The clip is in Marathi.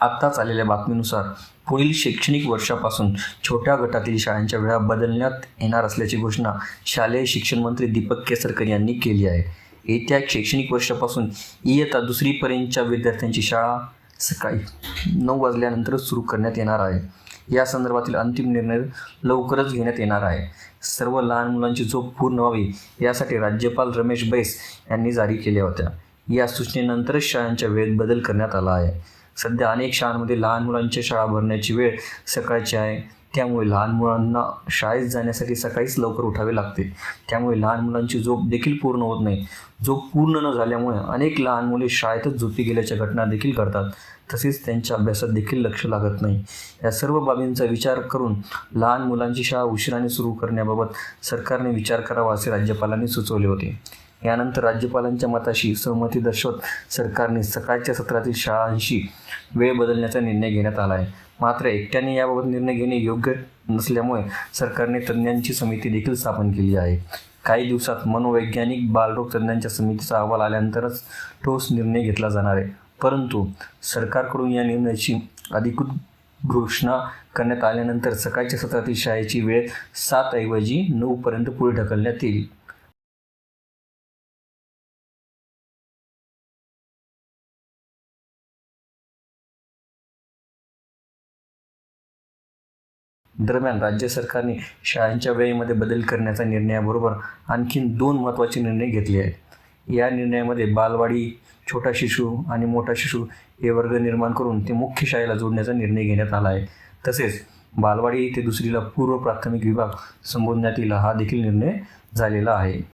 आत्ताच आलेल्या बातमीनुसार पुढील शैक्षणिक वर्षापासून छोट्या गटातील शाळांच्या वेळा बदलण्यात येणार असल्याची घोषणा शालेय शिक्षण मंत्री दीपक केसरकर यांनी केली आहे. येत्या शैक्षणिक वर्षापासून इयत्ता दुसरीपर्यंतच्या विद्यार्थ्यांची शाळा सकाळी नऊ वाजल्यानंतरच सुरू करण्यात येणार आहे. या संदर्भातील अंतिम निर्णय लवकरच घेण्यात येणार आहे. सर्व लहान मुलांची झोप पूर्ण व्हावी यासाठी राज्यपाल रमेश बैस यांनी जारी केल्या होत्या. या सूचनेनंतरच शाळांच्या वेळेत बदल करण्यात आला आहे. सध्या अनेक शाळांमध्ये लहान मुलांच्या शाळा भरण्याची वेळ सकाळची आहे. त्यामुळे लहान मुलांना शाळेत जाण्यासाठी सकाळीच लवकर उठावे लागते. त्यामुळे लहान मुलांची झोप देखील पूर्ण होत नाही. झोप पूर्ण न झाल्यामुळे अनेक लहान मुले शाळेतच झोपी गेल्याच्या घटना देखील घडतात. तसेच त्यांच्या अभ्यासात देखील लक्ष लागत नाही. या सर्व बाबींचा विचार करून लहान मुलांची शाळा उशिराने सुरू करण्याबाबत सरकारने विचार करावा असे राज्यपालांनी सुचवले होते. यानंतर राज्यपालांच्या मताशी सहमती दर्शवत सरकारने सकाळच्या सत्रातील शाळांशी वेळ बदलण्याचा निर्णय घेण्यात आला आहे. मात्र एकट्याने याबाबत निर्णय घेणे योग्य नसल्यामुळे सरकारने तज्ज्ञांची समिती देखील स्थापन केली आहे. काही दिवसात मनोवैज्ञानिक बालरोग तज्ज्ञांच्या समितीचा अहवाल आल्यानंतरच ठोस निर्णय घेतला जाणार आहे. परंतु सरकारकडून या निर्णयाची अधिकृत घोषणा करण्यात आल्यानंतर सकाळच्या सत्रातील शाळेची वेळ सात ऐवजी नऊपर्यंत पुढे ढकलण्यात येईल. दरम्यान राज्य सरकारने शाळांच्या वेळेमध्ये बदल करण्याच्या निर्णयाबरोबर आणखीन दोन महत्त्वाचे निर्णय घेतले आहेत. या निर्णयामध्ये बालवाडी छोटा शिशु आणि मोठा शिशु हे वर्ग निर्माण करून ते मुख्य शाळेला जोडण्याचा निर्णय घेण्यात आला आहे. तसेच बालवाडी ते दुसरीला पूर्व प्राथमिक विभाग संबोधण्यात येईल हा देखील निर्णय झालेला आहे.